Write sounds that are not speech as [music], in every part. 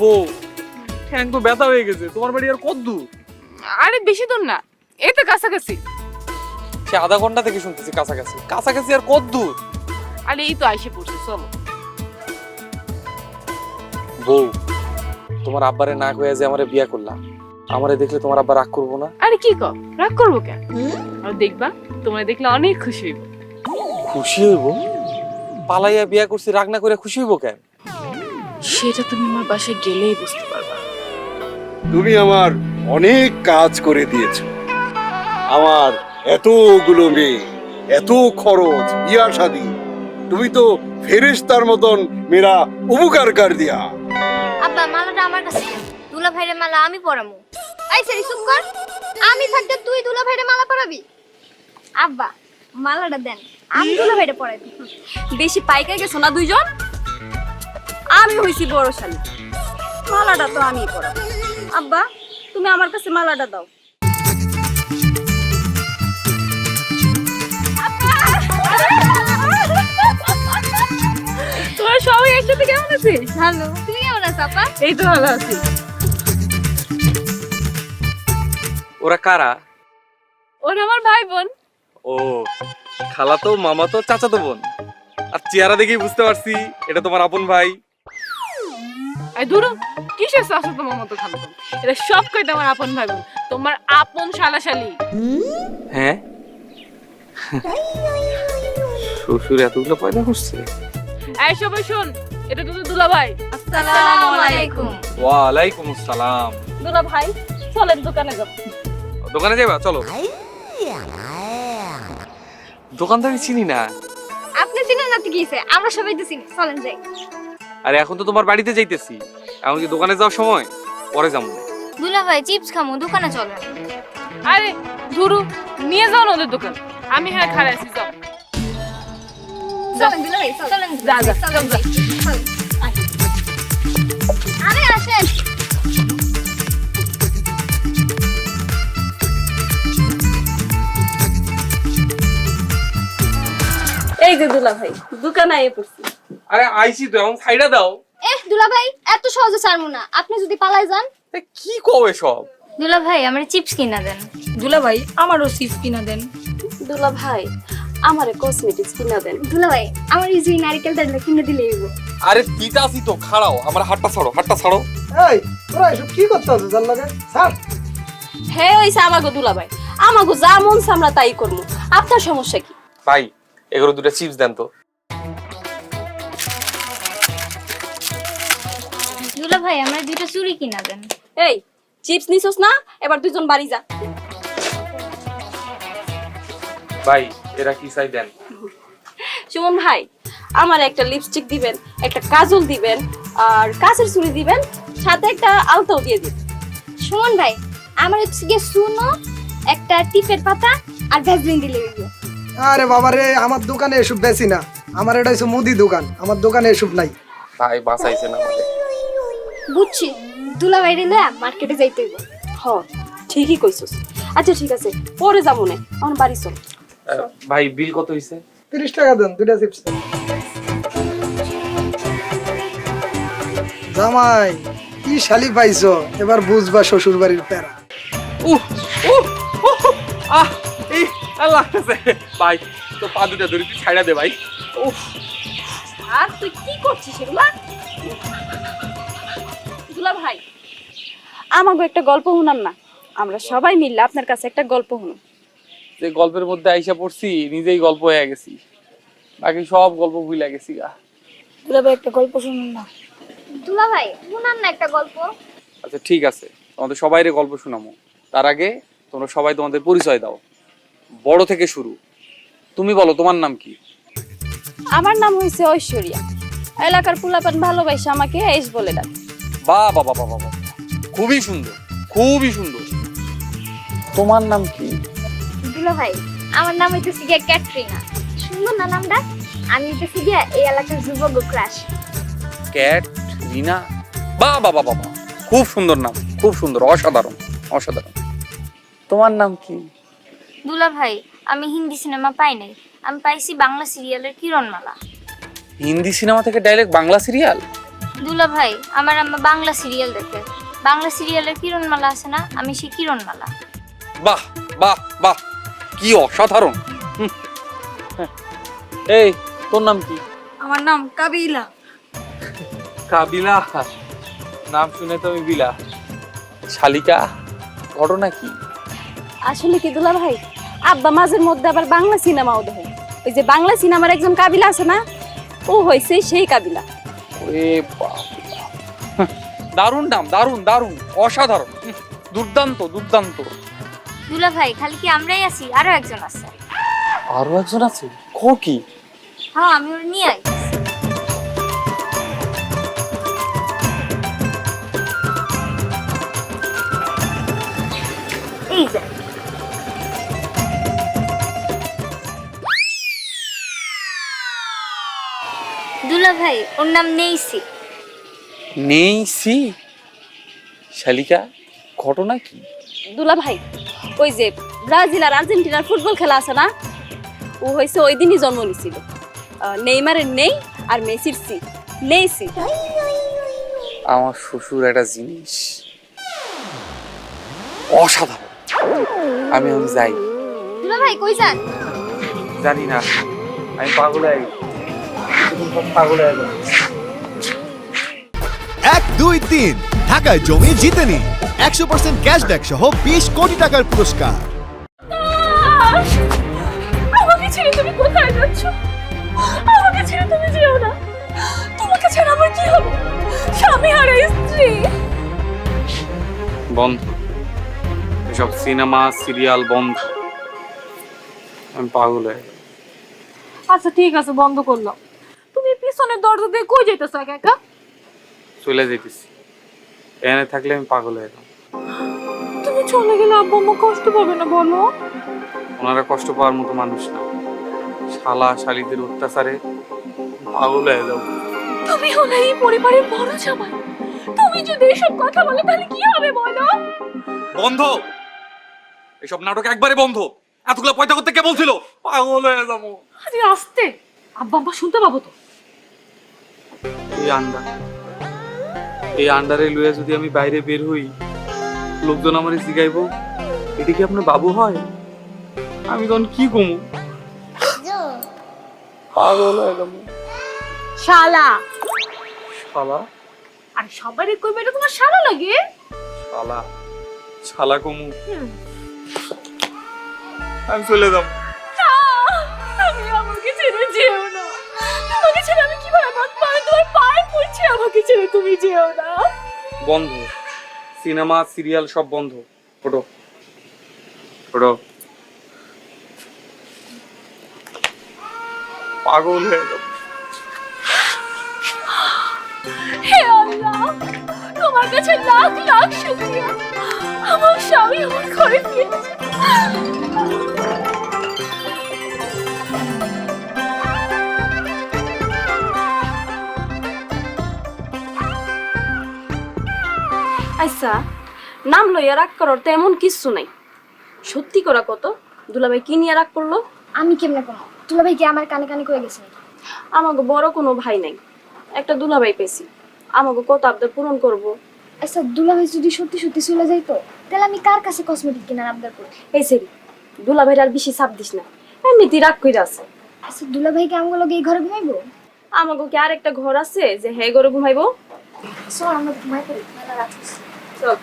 বউ ঠ্যাং তো ব্যথা হয়ে গেছে। তোমার বাড়ি আর কত দূর? আরে বেশি দূর না। এই তো কাছাকাছি। সে আধা ঘণ্টা থেকে শুনতেছি কাছাকাছি। কাছাকাছি আর কত দূর? আরে এই তো আইসে পড়ছে চলো। বউ তোমার আব্বারে না কয়ে যে আমারে বিয়া করলাম। আমারে দেখলে তোমার আব্বা রাগ করব না? আরে কি কর রাগ করব কেন? আর দেখবা তোমরা দেখলে অনেক খুশি হইব। খুশি হইব? পালাইয়া বিয়া করছি রাগ না করে খুশি হইব কেন? সেটা তুমি আমার বাসায় গেলেই বুঝতে পারবা। তুমি আমার অনেক কাজ করে দিয়েছ। আমার এতগুলো মেয়ে এত খরচ বিয়া শাদি তুমি তো ফেরেশতার মতন মেরা উপকার কর দিয়া। আব্বা মালাটা আমার কাছে। দুলা ভাইরে মালা আমি পরামু। এই সারি চুপ কর। আমি থাকতে তুই দুলা ভাইরে মালা পরাবি? আব্বা মালাটা দেন। আমি দুলা ভাইরে পরাই বেশি পাইকা গেছো না দুইজন? আমি হইছি বড় শালী। মালাটা তো আমিই পরাবো। আব্বা তুমি আমার কাছে মালাটা দাও। তোমরা সবাই একসাথে কেমন আছিস ভালো। তুমি কেমন আছো আপা এই তো ভালো আছি। ওরা কারা? ওর আমার ভাই বোন ও খালা তো মামা তো চাচা তো বোন। আর চেহারা দেখেই বুঝতে পারছি এটা তোমার আপন ভাই। আই দূর কিসের শাশু তোমার মতো খালো এটা সব কইতে আমার আপন ভাই তোমার আপন শালাশালি। হ্যাঁ? শ্বশুর এতগুলো পয়দা করছে? এই সবাই শোন এটা তোদের দুলা ভাই আসসালামু আলাইকুম। ওয়ালাইকুম আসসালাম। দুলা ভাই চলেন দোকানে যাও। দোকানে যাবা? চলো। দোকান তো আমি চিনি না। আপনি চিনেন না তো কি? আমরা সবাই তো চিনি। চলেন যাই। আরে এখন তো তোমার বাড়িতে যাইতেছি। এখন কি দোকানে যাওয়ার সময়? পরে যাব। দুলা ভাই চিপস খামু দোকানে চলেন আরে ধুরু নিয়ে যাও না ওদের দোকান। আমি হ্যাঁ খাড়া আছি যাও। চলেন দুলা ভাই চলেন। যা, যা, চলেন আরে আসেন। এই যে দুলা ভাই দোকানে আইয়ে পড়ছি। আরে আইছি তো এখন সাইডা দাও। এহ দুলা ভাই এত সহজে ছাড়মু না। আপনি যদি পালাই যান। কি কবে সব দুলা ভাই আমার চিপস কিনা দেন। দুলা ভাই আমারও চিপস কিনা দেন। দুলা ভাই আমারে কসমেটিক্স কিনা দেন। দুলা ভাই আমার এই যে নারকেল দাঁড়িয়ে কিনে দিলে হইবো। আরে দিতাছি তো খাড়াও আমার হাতটা ছাড়ো হাতটা ছাড়ো। এই তোরা এসব কি করতে আছো জান লাগে স্যার হে হইছে আমাগো দুলা ভাই আমাগো যা মন আমরা তাই করমু। আপনার সমস্যা কি? ভাই এগুলো দুটো চিপস দেন তো। দুলা ভাই আমার দুইটা চুড়ি কিনা দেন। এই চিপস নিছস না? এবার দুজন বাড়ি যা। ভাই এরা কি চাই দেন? সুমন ভাই আমার একটা লিপস্টিক দিবেন একটা কাজল দিবেন আর কাঁচের চুড়ি দিবেন সাথে একটা আলতাও দিয়ে দিবেন। সুমন ভাই আমার হচ্ছে গিয়ে সুনো একটা টিপের পাতা আর ভ্যাসলিন দিলে আরে বাবা রে আমার দোকানে এসব বেশি না। আমার এটা হচ্ছে মুদি দোকান আমার দোকানে এসব নাই। ভাই বাঁচাইছে না আমাদের বুঝছি। দুলা ভাই রে লয়া মার্কেটে যাইতে হইব। হ ঠিকই কইছস। আচ্ছা ঠিক আছে পরে যাব না আমার বাড়ি চল। ভাই বিল কত হইছে? তিরিশ টাকা দেন দুইটা চিপস। জামাই কি শালি পাইছো? এবার বুঝবা শ্বশুর বাড়ির প্যারা। উহ আহ এই লাগতেছে ভাই তো পা দুটা ধরে তুই ছাইড়া দে ভাই। উফ আর তুই কি করছিস এগুলা? দুলা ভাই আমাগো একটা গল্প শুনান না। আমরা সবাই মিললে আপনার কাছে একটা গল্প শুনুন। যে গল্পের মধ্যে আইসা পড়ছি নিজেই গল্প হয়ে গেছি। বাকি সব গল্প ভুলে গেছি গা। দুলা ভাই একটা গল্প শুনুন না। দুলা ভাই শুনান না একটা গল্প। আচ্ছা ঠিক আছে। তোমাদের সবাইরে গল্প শোনামো। তার আগে তোমরা সবাই তোমাদের পরিচয় দাও। বড় থেকে শুরু। তুমি বলো তোমার নাম কি? আমার নাম হয়েছে ঐশ্বরিয়া। এলাকার পুলাপান ভালোবাসে আমাকে এস বলে ডাকে। বা বাবা বাবা বাবা খুবই সুন্দর খুবই সুন্দর। তোমার নাম কি? দুলা ভাই আমার নাম হইতেছে গিয়া ক্যাটরিনা। সুন্দর না নামটা? আমি হইতেছি গিয়া এই এলাকার যুবক ক্রাশ। ক্যাট রিনা বা বাবা বাবা খুব সুন্দর নাম খুব সুন্দর অসাধারণ অসাধারণ। তোমার নাম কি? দুলা ভাই আমি হিন্দি সিনেমা পাই নাই। আমি পাইছি বাংলা সিরিয়ালের কিরণমালা। হিন্দি সিনেমা থেকে ডাইরেক্ট বাংলা সিরিয়াল? দুলা ভাই আমার আম্মা বাংলা সিরিয়াল দেখে। বাংলা সিরিয়ালের কিরণমালা আছে না? আমি সেই কিরণমালা। বাহ বাহ বাহ কি অসাধারণ। হুম। এই তোর নাম কি? আমার নাম কাবিলা। কাবিলা? নাম শুনে তো আমি বিলা। শালিকা ঘটনা কি আসলে কি দুলা ভাই? আব্বা মাঝের মধ্যে আবার বাংলা সিনেমাও দেখে। ওই যে বাংলা সিনেমার একজন কাবিলা আছে না? ও হয়েছে সেই কাবিলা। ওরে দারুণ নাম দারুণ দারুণ অসাধারণ। দুর্দান্ত দুর্দান্ত। দুলা ভাই খালি কি আমরাই আছি? আরও একজন আছে। আরও একজন আছে? ক কি? হ্যাঁ আমি ওর নিয়ে আই এই যে। ভাই ওর নাম নেইসি। নেইসি? শালিকা ঘটনা কি? দুলা ভাই ওই যে ব্রাজিল আর আর্জেন্টিনার ফুটবল খেলা আছে না? ও হয়েছে ওই দিনই জন্ম নিছিল। নেইমারের নেই আর মেসির সি। নেইসি। আমার শ্বশুর একটা জিনিস। অসাধারণ। আমি যাই। দুলা ভাই কই যান? জানি না। আমি পাগল হয়ে পাগল হয়ে যাব। এক দুই তিন। ঢাকায় জমি জিতে নি। একশো পার্সেন্ট ক্যাশব্যাক সহ বিশ কোটি টাকার পুরস্কার। আমাকে ছেড়ে তুমি কোথায় যাচ্ছ? আমাকে ছেড়ে তুমি যেও না। তোমাকে ছেড়ে আমার কি হবে? স্বামী আর স্ত্রী। বন্ধ। এসব সিনেমা সিরিয়াল বন্ধ। আমি পাগল হয়ে আচ্ছা ঠিক আছে বন্ধ করলাম। পিছনের দরজা দিয়ে কই যেতেছো একা একা? চলে যেতেছি এখানে থাকলে আমি পাগল হয়ে গেলাম তুমি চলে গেলে আব্বু আম্মা কষ্ট পাবে না বলো? ওনারা কষ্ট পাওয়ার মতো মানুষ না। শালা শালিদের অত্যাচারে পাগল হয়ে যাব। তুমি হলে এই পরিবারের বড় জামাই। তুমি যদি এসব কথা বলো তাহলে কি হবে বলো? বন্ধ! এসব নাটক একবারে বন্ধ। এতগুলো পয়সা করতে কে বলছিল? পাগল হয়ে যাব। আরে আস্তে। আব্বা আম্মা শুনতে পাবো তো। এই আন্ডা। এই আন্ডারে লুয়ে যদি আমি বাইরে বের হই লোকজন আমারে জিগাইবো এটা কি আপনার বাবু হয়? আমি তখন কি কমু? পাগল হয়ে যাব শালা। শালা? আর সবারই কইবে এটা তোমার শালা লাগে? শালা। শালা কমু। আমি চলে যাব। ছেড়ে তুমি যেও না। বন্ধ। সিনেমা সিরিয়াল সব বন্ধ। ফটো ফটো পাগল হয়ে যাব হে আল্লাহ তোমার কাছে লাখ লাখ শুকরিয়া। আমার স্বামী আমার ঘরে ফিরেছে আচ্ছা নাম লইয়া রাগ করার তো এমন কিচ্ছু নাই। সত্যি করা কত? দুলাভাই কি নিয়ে রাগ করল? আমি কেমনে কোনো দুলা ভাই কি আমার কানে কানে কয়ে গেছে আমাকে বড় কোনো ভাই নাই। একটা দুলাভাই পেয়েছি। আমাকে কত আবদার পূরণ করব? আচ্ছা দুলা ভাই যদি সত্যি সত্যি চলে যাই তো তাহলে আমি কার কাছে কসমেটিক কেনার আবদার করব? এই সেরি দুলাভাইয়ের আর বেশি চাপ দিস না। এমনিতেই রাগ কইরা আছে। আচ্ছা দুলা ভাই কি আমগুলো এই ঘরে ঘুমাইবো? আমাকে কি আর একটা ঘর আছে যে হ্যাঁ ঘরে ঘুমাইবো? চল আমরা ঘুমাই পড়ি মেলা রাত। চল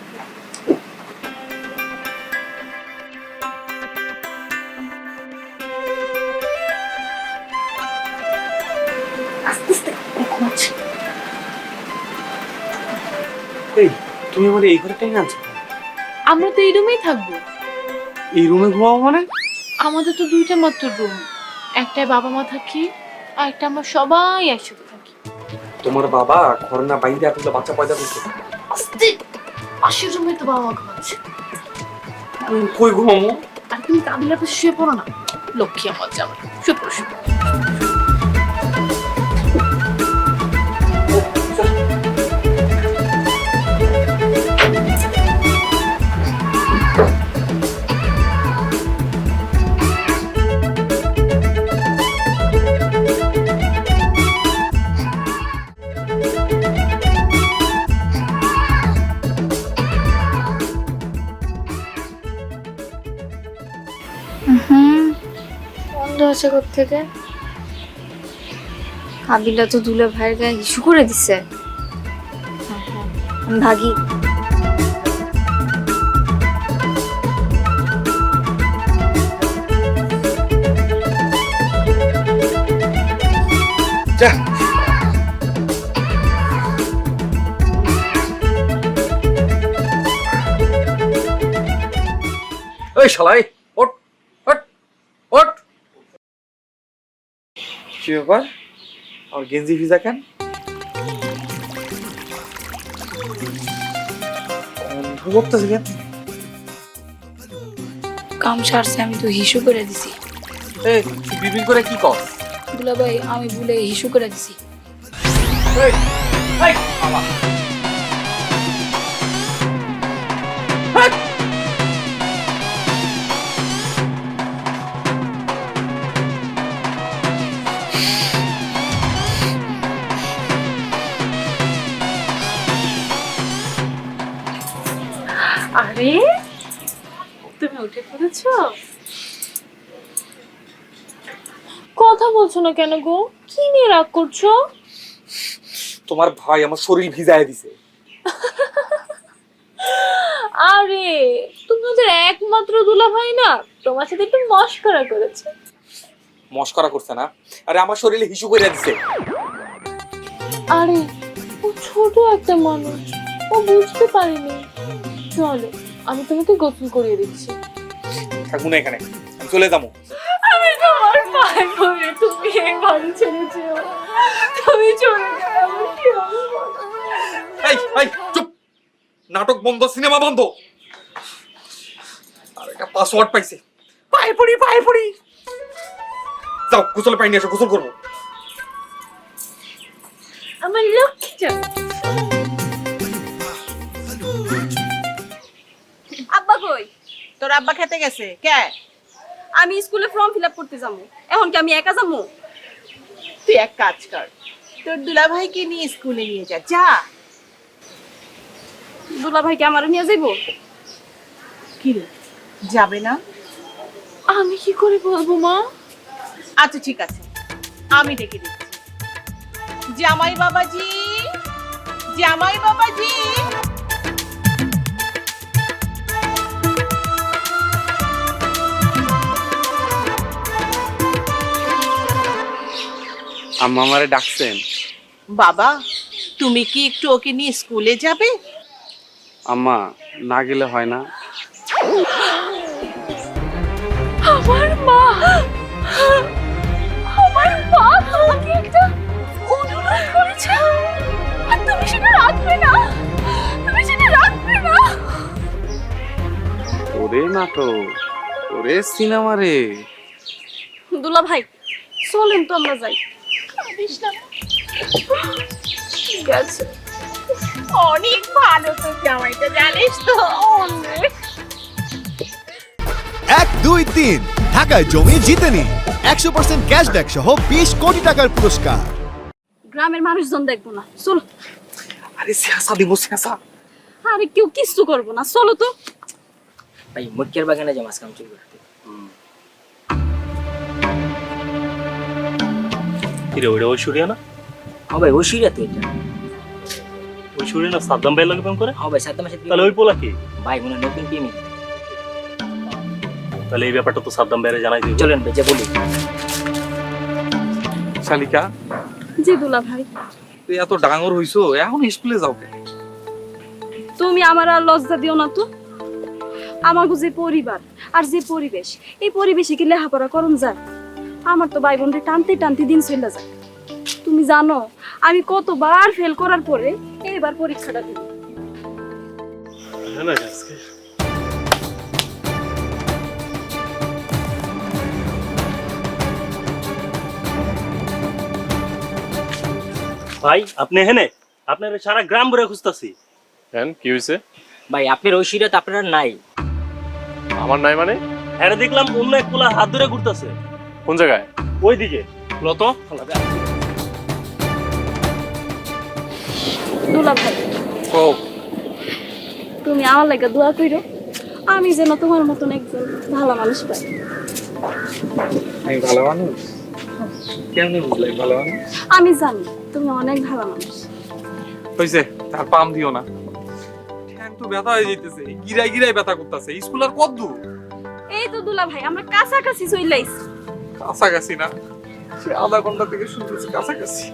এই তুমি আমার এই ঘরে টেনে আনছো? আমরা তো এই রুমেই থাকব। এই রুমে ঘুমাবো মানে? আমাদের তো দুইটা মাত্র রুম। একটাই বাবা মা থাকি আর একটা আমরা সবাই একসাথে থাকি। তোমার বাবা ঘর না বাইরে এতগুলো বাচ্চা পয়দা করছে। পাশের রুমে তো বাবা ঘুমাচ্ছে আমি কই ঘুমাবো? আর তুমি কাবিলার শুয়ে পড়ো না। লক্ষ্মী আমার যাবে শুয়ে পড়ো শুয়ে পড়ো। আসে থেকে কাবিলা তো দুলা ভাইয়ের গায়ে ইস্যু করে দিছে। আমি ভাগি। যা। ওই শালাই। কি ব্যাপার আমার গেঞ্জি ভিজা কেন? গন্ধ করতেছে কেন? কাম সারছে আমি তো হিসু করে দিছি। এই বিবির করে কি কর দুলাভাই আমি ভুলে হিসু করে দিছি। এই এই বাবা। উঠে পড়েছো? কথা বলছো না কেন গো? কি নিয়ে রাগ করছ? তোমার ভাই আমার শরীর ভিজায় দিছে। আরে তুমি ওদের একমাত্র দুলা ভাই না? তোমার সাথে একটু মস্করা করেছে। মস্করা করছে না? আরে আমার শরীরে হিসু করে দিছে। আরে ও ছোট একটা মানুষ। ও বুঝতে পারেনি। চলো আমি তোমাকে গোসল করিয়ে দিচ্ছি। থাকব না এখানে আমি চলে যাব। আমি তোমার পায়ে পড়ে তুমি এই বাড়ি ছেড়ে যেও তুমি চলে বলো? এই এই চুপ! নাটক বন্ধ সিনেমা বন্ধ। আর একটা পাসওয়ার্ড পাইছে। পায়ে পড়ি পায়ে পড়ি। যাও গোসলে পাই নিয়ে এসো গোসল করব। আমার লক্ষ্মী যাও তোর আব্বা খেতে গেছে। কে? আমি স্কুলে ফর্ম ফিল আপ করতে যাব। এখন কি আমি একা যাব? তুই এক কাজ কর তোর দুলাভাইকে নিয়ে স্কুলে নিয়ে যা যা। দুলা ভাইকে আমার নিয়ে যাইবো? কি রে যাবে না? আমি কি করে বলব মা? আচ্ছা ঠিক আছে। আমি ডেকে দিচ্ছি। জামাই বাবাজি জামাই বাবাজি। আম্মা আমারে ডাকছেন। বাবা তুমি কি একটু ওকে নিয়ে স্কুলে যাবে? আম্মা না গেলে হয় না। আমার মা আমার মা তোমাকে একটা অনুরোধ করেছে। আর তুমি সেটা রাখবে না তুমি সেটা রাখবে না। ওরে নাটক ওরে সিনেমা রে। দুলা ভাই চলেন তো আমরা যাই। ঠিক আছে। অনেক ভালো তো জামাইটা জানিস তো? এক দুই তিন। ঢাকায় জমি জিতে নিন একশো পার্সেন্ট ক্যাশব্যাক সহ বিশ কোটি টাকার পুরস্কার। গ্রামের মানুষজন দেখব না। চলো। আরে সিয়াসা দিব সিয়াসা আরে কেউ কিচ্ছু করব না। চলো তো। ভাই মুটকের বাগানে যে মাছ কাম চুরি কিরে ওইটা ঐশ্বরিয়া না? হ্যাঁ ভাই ওই তো এটা। ঐশ্বরিয়া না সাদ্দাম ভাই লাগে প্রেম করে? হ্যাঁ ভাই সাত মাসে তাহলে ওই পোলা কি? ভাই মনে নতুন প্রেমিক। তাহলে এই ব্যাপারটা তো সাদ্দাম ভাইরে জানাই দিই চলেন ভাই যে বলি। শালিকা জি দুলা ভাই। তুই এত ডাঙর হইছো এখন স্কুলে যাও তুমি আমার আর লজ্জা দিও না তো? আমার যে পরিবার আর যে পরিবেশ এই পরিবেশে কি লেখাপড়া করুন যায়? আমার তো ভাই বোনদের টানতে টানতে দিন চলে যায়। তুমি জানো আমি কতবার ফেল করার পরে এবার পরীক্ষাটা দিব ভাই আপনি হেনে আপনার সারা গ্রাম ঘুরে খুঁজতাছি। কেন কি হয়েছে ভাই আপনার ওই তো আপনার নাই। আমার নাই মানে? হ্যাঁ দেখলাম অন্য এক পোলা হাত ধরে ঘুরতেছে। কোন জায়গায়? ওইদিকে। লতো? দুলা ভাই। ও তুমি আমার লাগে দোয়া কইরো। আমি যেন তোমার মতন একজন ভালো মানুষ পাই। আমি ভালো মানুষ? কেমনে বুঝলাই ভালো মানুষ? আমি জানি তুমি অনেক ভালো মানুষ। হয়েছে তার পাম দিও না। ঠ্যাং তো ব্যথা হয়ে যেতেছে গিরাই গিরাই ব্যথা করতেছে স্কুল আর কত দূর? এই তো দুলা ভাই আমরা কাছাকাছি চলে আইছি। কাছাকাছি না। সে আধা ঘণ্টা থেকে শুনতেছি কাছাকাছি।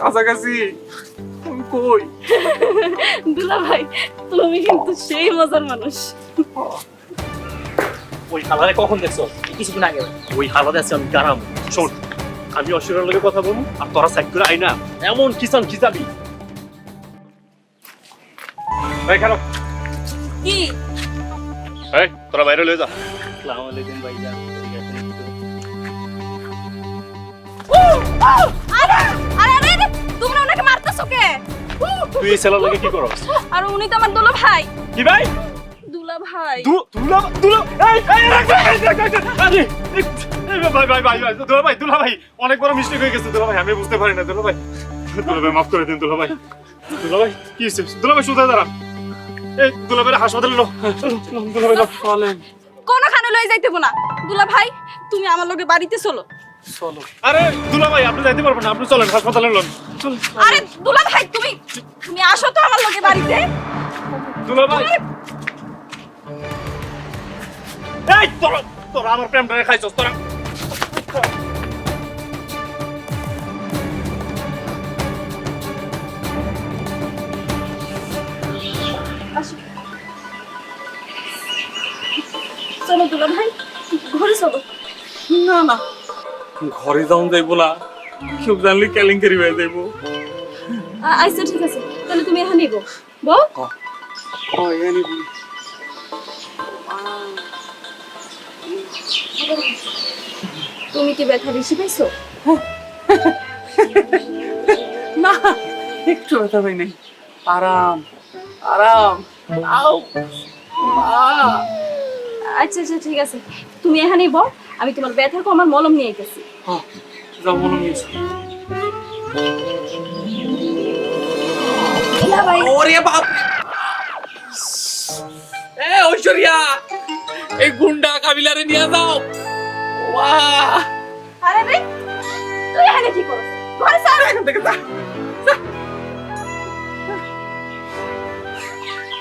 কাছাকাছি? তুমি কই? দুলা ভাই তুমি কিন্তু সেই মজার মানুষ। ওই হালারে কখন দেখছ? কিছুক্ষণ আগে। ওই হালারে আছে আমি গারাম শোন আমি অশিরার লগে কথা বলব আর তোরা সাইড করে আইনা এমন কিসান খিচাবি এই খারাপ কি? এই তোরা বাইরে লয়ে যা। আসসালামু আলাইকুম ভাইজান। আরে আরে কে আর উনি দুলা ভাই। ভাই দুলা ভাই ভাই, দুলা ভাই অনেক বড় হয়ে গেছে ভাই, আমি বুঝতে পারি না, দুলা ভাই। দুলা ভাই, মাফ দুলা ভাই। দুলা ভাই দুলা ভাই দুলা ভাই দুলা ভাই কোনখানে লয়ে যাইতে না। দুলা ভাই, তুমি আমার লগে বাড়িতে চলো। চলো। আরে দুলা ভাই আপনি যাইতে পারবেন না আপনি চলেন হাসপাতালে লোন। আরে দুলা ভাই তুমি তুমি আসো তো আমার লগে বাড়িতে। দুলা ভাই। এই তোরা তোরা আমার প্রেমটা খাইছস তোরা। ঘরে যাওন যাইবো না। কেউ জানলে কেলেঙ্কারি হয়ে যাইবো। আচ্ছা ঠিক আছে। তাহলে তুমি এখানে গো বউ? এখানে। তুমি কি ব্যথা বেশি পাইছো? [laughs] না একটু ব্যথা পাই নাই। আরাম আরাম। আও আচ্ছা আচ্ছা ঠিক আছে। তুমি এখানেই বল আমি তোমার ব্যথার কমার মলম নিয়ে গেছি হ্যাঁ, যাও নিয়েছি ওরে বাপ! এ ঐশ্বরিয়া এই গুন্ডা কাবিলারে নিয়ে যাও। বাহ আরে রে তুই এখানে কি করছ ঘরে চল। এখান থেকে যা যা।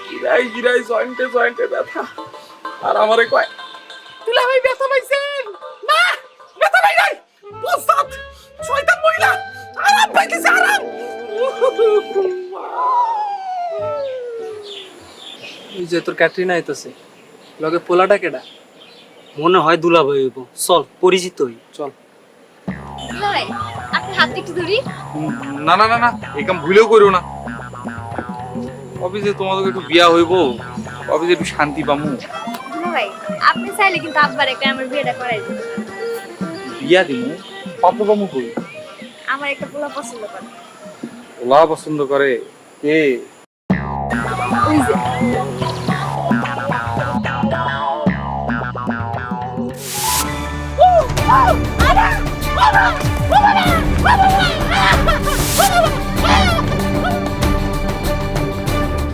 গিরাই গিরাই জয়েন্টে জয়েন্টে ব্যথা। আর আমারে কয় তুলা ভাই ব্যথা পাইছেন না ব্যথা নাই। প্রসাদ শয়তান মহিলা। আরাম পাইতেছে আরাম। এই যে তোর ক্যাটরিনা আইতাছে। লগে পোলাটা কেডা? মনে হয় দুলা ভাই হইব। চল পরিচিতই চল। ভাই আপনি হাতটা একটু ধরি। না না না না এই কাম ভুলেও করো না। অফিসে তোমাদের একটু বিয়া হইব। অফিসে একটু শান্তি পামু। ভাই আপনি চাইলে কিন্তু আব্বার একটা আমার বিয়েটা করাই দিন বিয়া দিমু। পামু কই? আমার একটা পোলা পছন্দ করে। ওলা পছন্দ করে? কে?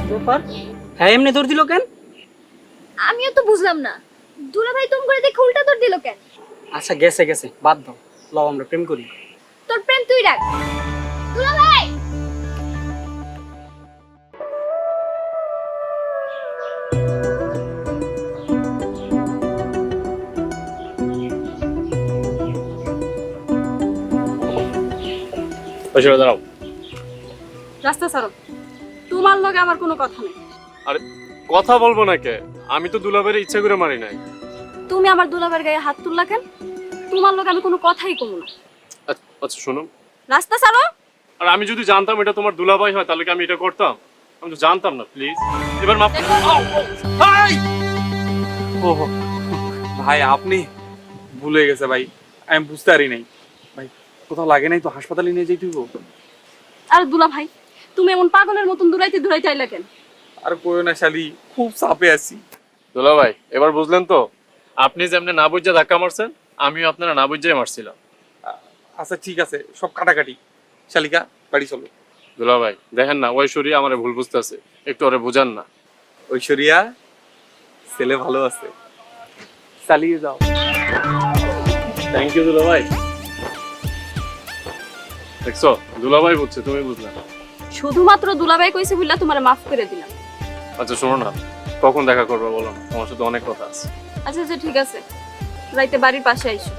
ব্যাপার হ্যাঁ এমনি দৌড় দিল কেন? আমিও তো বুঝলাম না। দুলা ভাই তুমি করে দেখে উল্টা তোর দিল কেন? আচ্ছা গেছে গেছে বাদ দাও। লও আমরা প্রেম করি। তোর প্রেম তুই রাখ। দুলা ভাই! দাঁড়াও। রাস্তা ছাড়ো। তোমার লগে আমার কোনো কথা নেই। আরে কথা বলব না কে? আমি তো দুলাভাইয়ের ইচ্ছা করে মারি নাই। তুমি আমার দুলাভাইয়ের গায়ে হাত তুললা কেন? তোমার লোক আমি কোনো কথাই কমু না। আচ্ছা, আচ্ছা শোনো। রাস্তা ছাড়ো। আর আমি যদি জানতাম এটা তোমার দুলাভাই হয় তাহলে কি আমি এটা করতাম? আমি তো জানতাম না প্লিজ এবার মাফ করে দাও। ভাই ও ভাই আপনি ভুলে গেছে ভাই। আমি বুঝতে পারি নাই। ভাই কোথাও লাগে নাই তো হাসপাতালে নিয়ে যেতে হইব? আর দুলা ভাই তুমি এমন পাগলের মতন দূরাইতে দূরাইতে আইলা কেন? আর কইও না শালি খুব চাপে আছি। দুলাভাই এবার বুঝলেন তো? আপনি যেমনি না বুঝে ধাক্কা মারছেন আমিও আপনারা না বুঝে মারছিলাম। আচ্ছা ঠিক আছে সব কাটাকাটি। শালিকা বাড়ি চলো। দুলাভাই দেখেন না ঐশ্বরিয়া আমার ভুল বুঝতেছে একটু ওরে বুঝান না। ঐশ্বরিয়া ছেলে ভালো আছে। চালিয়ে যাও। থ্যাংক ইউ দুলাভাই দেখছ দুলাভাই বুঝছে তুমি বুঝলে। না শুধুমাত্র দুলাভাই কইছে বললা তোমার মাফ করে দিলাম। আচ্ছা শোনো না কখন দেখা করবে বলো না তোমার সাথে অনেক কথা আছে। আচ্ছা আচ্ছা ঠিক আছে। রাইতে বাড়ির পাশে আইসো।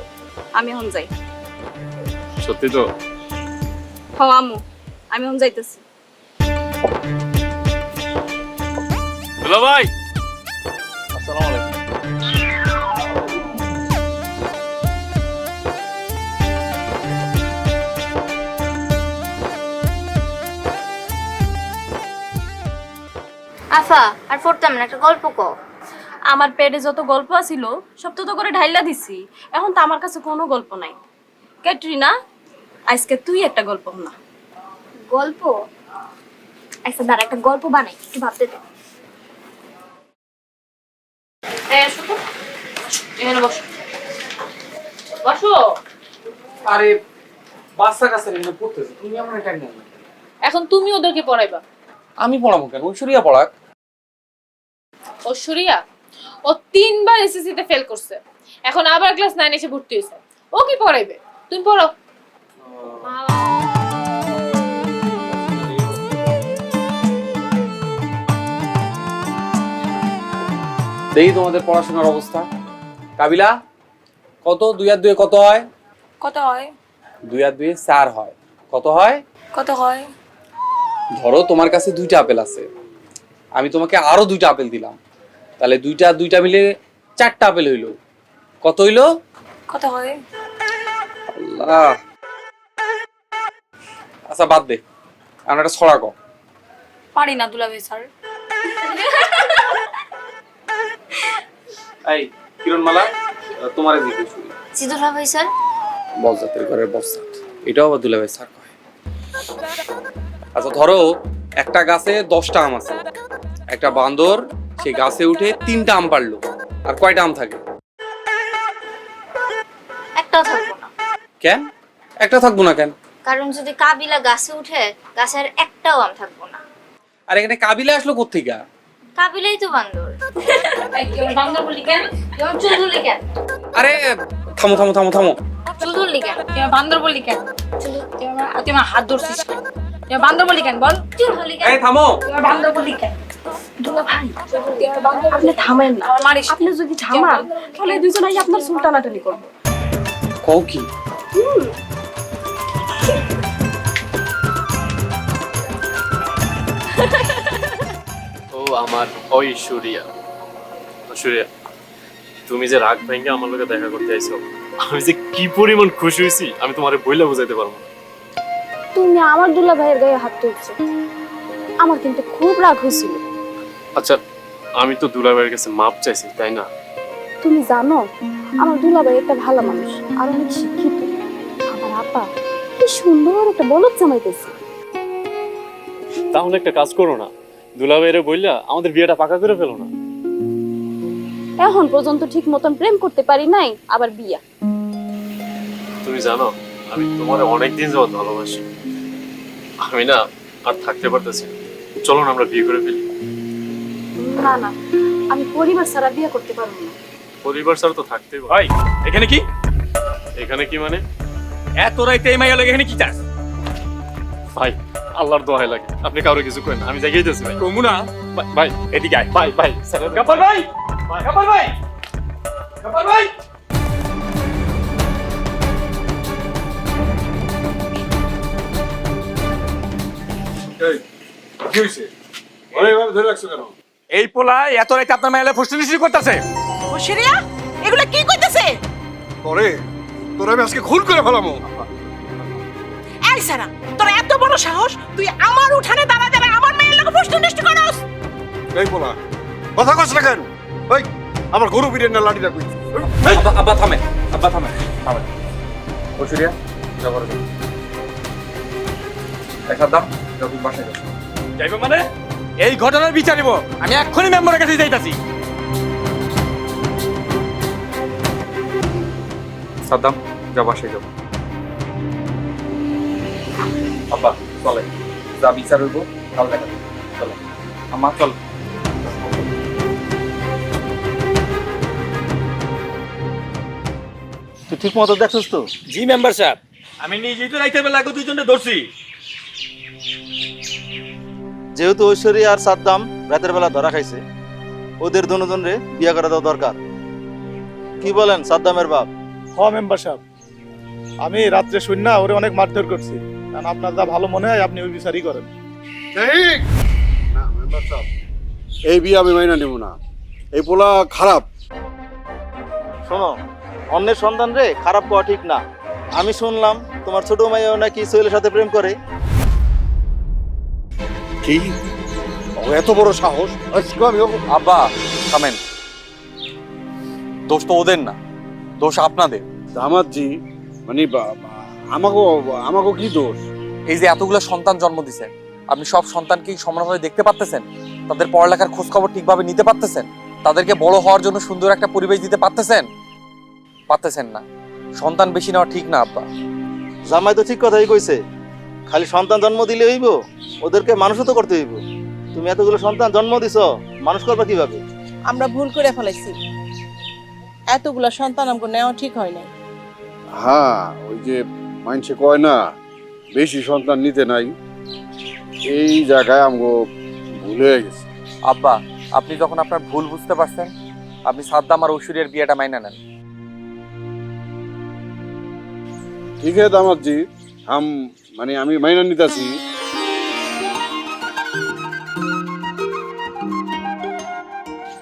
আমি এখন যাই। সত্যি তো? হ আমু আমি এখন যাইতেছি। আসসালামু আলাইকুম। আফা আর পড়তাম না একটা গল্প ক আমার পেটে যত গল্প আছিল সব তো তো করে ঢাইলা দিছি। এখন তো আমার কাছে কোনো গল্প নাই। ক্যাটরিনা আজকে তুই একটা গল্প না গল্প? আচ্ছা দাঁড়া একটা গল্প বানাই একটু ভাবতে দে। এখানে বসো। বসো। আরে বাচ্চা কাছে পড়তেছে তুমি এখন তুমি ওদেরকে পড়াইবা। আমি পড়াবো কেন? ঐশ্বরিয়া পড়াক। ঐশ্বরিয়া? ও তিনবার এসএসসি তে ফেল করছে। এখন আবার ক্লাস নাইন এসে ভর্তি হয়েছে। ও কি পড়াইবে? তুমি পড়ো। দেখি তোমাদের পড়াশোনার অবস্থা। কাবিলা কত? দুই আর দুয়ে কত হয়? কত হয়? দুই আর দুয়ে চার হয়। কত হয়? কত হয়? ধরো তোমার কাছে দুইটা আপেল আছে। আমি তোমাকে আরও দুইটা আপেল দিলাম। তাহলে দুইটা দুইটা মিলে চারটা আপেল হইল। কত হইল? কত হয় আল্লাহ। আচ্ছা বাদ দে। আমরা একটা ছড়া কর পারি না দুলাভাই স্যার এই কিরণমালা তোমার দিকে শুনি সিধুরা ভাই স্যার বজ্জাতের ঘরের বজ্জাত। এটাও আবার দুলাভাই স্যার কয়। আচ্ছা ধরো একটা গাছে দশটা আম আছে। একটা বান্দর সেই গাছে উঠে তিনটা আম পারল আর কয়টা আম থাকে? একটাও থাকব না। কেন? একটা থাকব না কেন? কারণ যদি কাবিলা গাছে উঠে গাছের একটাও আম থাকব না। আর এখানে কাবিলা আসলো কোথেকে কাবিলাই তো বান্দর। বাংলা কেন? কেন? আরে থামো থামো থামো থামো। চুল কেন? তুই বান্দর বললি কেন? তুই আমার হাত ধরছিস কেন? বান্দর বললি কেন? বল। চুল ধরলি কেন? এই থামো। বান্দর বললি কেন? ভাই আপনি থামেন না। আপনি যদি থামান তাহলে আপনার চুল টানাটানি করব। কও কি? ও আমার তুমি যে রাগ ভেঙে আমার লোকে দেখা করতে আইছো আমি যে কি পরিমাণ খুশি হয়েছি আমি তোমারে বইলা বুঝাইতে পারব তুমি আমার দুলা ভাইয়ের গায়ে হাত তুলছো। আমার কিন্তু খুব রাগ হয়েছিল আচ্ছা আমি তো দুলাভাইয়ের কাছে মাপ চাইছি তাই না? তুমি জানো আমার দুলা ভাই একটা ভালো মানুষ আর অনেক শিক্ষিত। আমার আপা কি সুন্দর একটা বলদ জামাইতেছে। তাহলে একটা কাজ করো না দুলাভাইরে বললা আমাদের বিয়েটা পাকা করে ফেলো না। এখন পর্যন্ত ঠিক মতন প্রেম করতে পারি নাই আবার বিয়া। তুমি জানো আমি তোমার অনেকদিন যাবত ভালোবাসি। আমি না আর থাকতে পারতেছি। চলো না আমরা বিয়ে করে ফেলি। না না। আমি পরিবার ছাড়া বিয়ে করতে পারব না। পরিবার ছাড়া তো থাকতেই ভাই এখানে কি? এখানে কি মানে? এত রাইতে এই মাইয়া লাগে এখানে কি চাস? ভাই আল্লাহর দোহাই লাগে। আপনি কারও কিছু করেন আমি জায়গায় যাচ্ছি ভাই কমুনা ভাই, ভাই এদিকে আয়। ভাই ভাই কাপাল ভাই! কাপাল ভাই! কাপাল ভাই! কি হয়েছে অরে ধরে রাখছো কেন? এই পোলা এত রাইতে আপনার মাইয়া ফুসটি শুরু করতেছে। ঐশ্বরিয়া এগুলা কি কইতাছে? তোরে তোরে আমি আজকে খুন করে ফেলামো। এই সারা তোর এত বড় সাহস তুই আমার উঠানে দাঁড়া দাঁড়া আমার মেয়ের লোক প্রশ্ন নষ্ট করস? এই পোলা কথা কস না কেন? ওই আমার গরু বীরের না লাঠিটা কই? আব্বা আব্বা থামে আব্বা থামে থামে। ঐশ্বরিয়া যা করো একটা দাম যাও তুমি বাসায় যাও যাইবে মানে? এই ঘটনার বিচার নিব। আমি এক্ষুনি মেম্বারের কাছে যাইতাছি। সাদ্দাম যা বাসায় যাও। আব্বা চলে। যা বিচার হইব কাল দেখা যাবে। চলো। আম্মা চল। তুই ঠিক মতো দেখছিস তো? জি মেম্বার সাহেব। আমি নিজেই তো রাইতে বেলা আগে দুইজনে ধরছি। যেহেতু ঐশ্বরী আর সাদ্দাম রাতের বেলা ধরা খাইছে ওদের দুজন রে বিয়ে করা দেওয়া দরকার। কি বলেন সাদ্দামের বাপ? হ মেম্বার সাহেব। আমি রাত্রে শূন্য ওরে অনেক মারধর করছি। কারণ আপনার যা ভালো মনে হয় আপনি ওই বিচারই করেন। ঠিক। না মেম্বার সাহেব এই বিয়ে আমি মাইনা নেব না। এই পোলা খারাপ। শোনো অন্যের সন্তান রে খারাপ পাওয়া ঠিক না। আমি শুনলাম তোমার ছোট মাইয়াও নাকি সোহেলের সাথে প্রেম করে। কি? ও এত বড় সাহস। আমি আব্বা থামেন। দোষ তো ওদের না। দোষ আপনাদের। দামাজি মানে আমাকে আমাকে কি দোষ? এই যে এতগুলো সন্তান জন্ম দিছেন আপনি সব সন্তানকে সমানভাবে দেখতে পারতেছেন? তাদের পড়ালেখার খোঁজ খবর ঠিকভাবে নিতে পারতেছেন? তাদেরকে বড় হওয়ার জন্য সুন্দর একটা পরিবেশ দিতে পারতেছেন? পারতেছেন না। সন্তান বেশি নেওয়া ঠিক না আব্বা। জামাই তো ঠিক কথাই কইছে। খালি সন্তান জন্ম দিলে হইব? ওদেরকে মানুষও তো করতে হইব। তুমি এতগুলো সন্তান জন্ম দিছ মানুষ করবা কীভাবে? আমরা ভুল করে ফেলাইছি এতগুলা সন্তান আমাকে নেওয়া ঠিক হয় নাই। হ্যাঁ ওই যে মাইনসে কয় না বেশি সন্তান নিতে নাই এই জায়গায় আমগো ভুল হয়ে গেছে। আব্বা আপনি যখন আপনার ভুল বুঝতে পারছেন আপনি সাদ্দাম আর ঐশ্বরিয়ার বিয়েটা মাইনা নেন। ঠিক আছে দামাজি হাম মানে আমি মাইনা নিতেছি।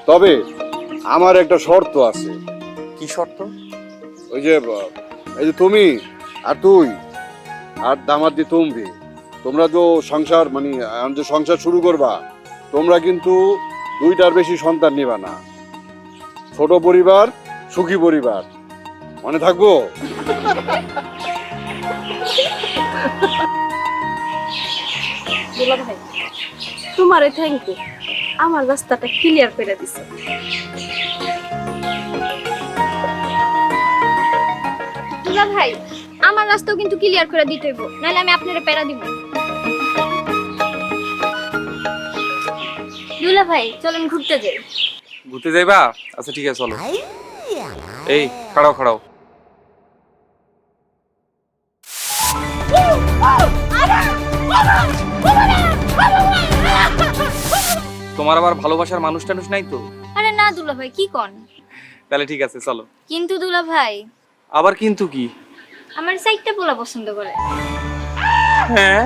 তবে আমার একটা শর্ত আছে। কি শর্ত? ওই যে এই যে তুমি আর তুই আর দামাদি তুমি তোমরা তো সংসার মানে যে সংসার শুরু করবা তোমরা কিন্তু দুইটার বেশি সন্তান নিবা না। ছোট পরিবার সুখী পরিবার। মনে থাকব? দুলা ভাই তোমারে থ্যাংক ইউ আমার রাস্তাটা ক্লিয়ার করে দিছে। দুলা ভাই আমার রাস্তাও কিন্তু ক্লিয়ার করে দিতে হইব নাহলে আমি আপনারে প্যারা দিব দুলা ভাই চলেন ঘুরতে যাই। ঘুরতে যাইবা? আচ্ছা ঠিক আছে চলো। এই খাড়াও খাড়াও। তোমার আবার ভালোবাসার মানুষ টানুষ নাই তো? আরে না দুলা ভাই কি কন? তাহলে ঠিক আছে চলো। কিন্তু দুলা ভাই। আবার কিন্তু কি? আমার সাইডটা পোলা পছন্দ করে। হ্যাঁ?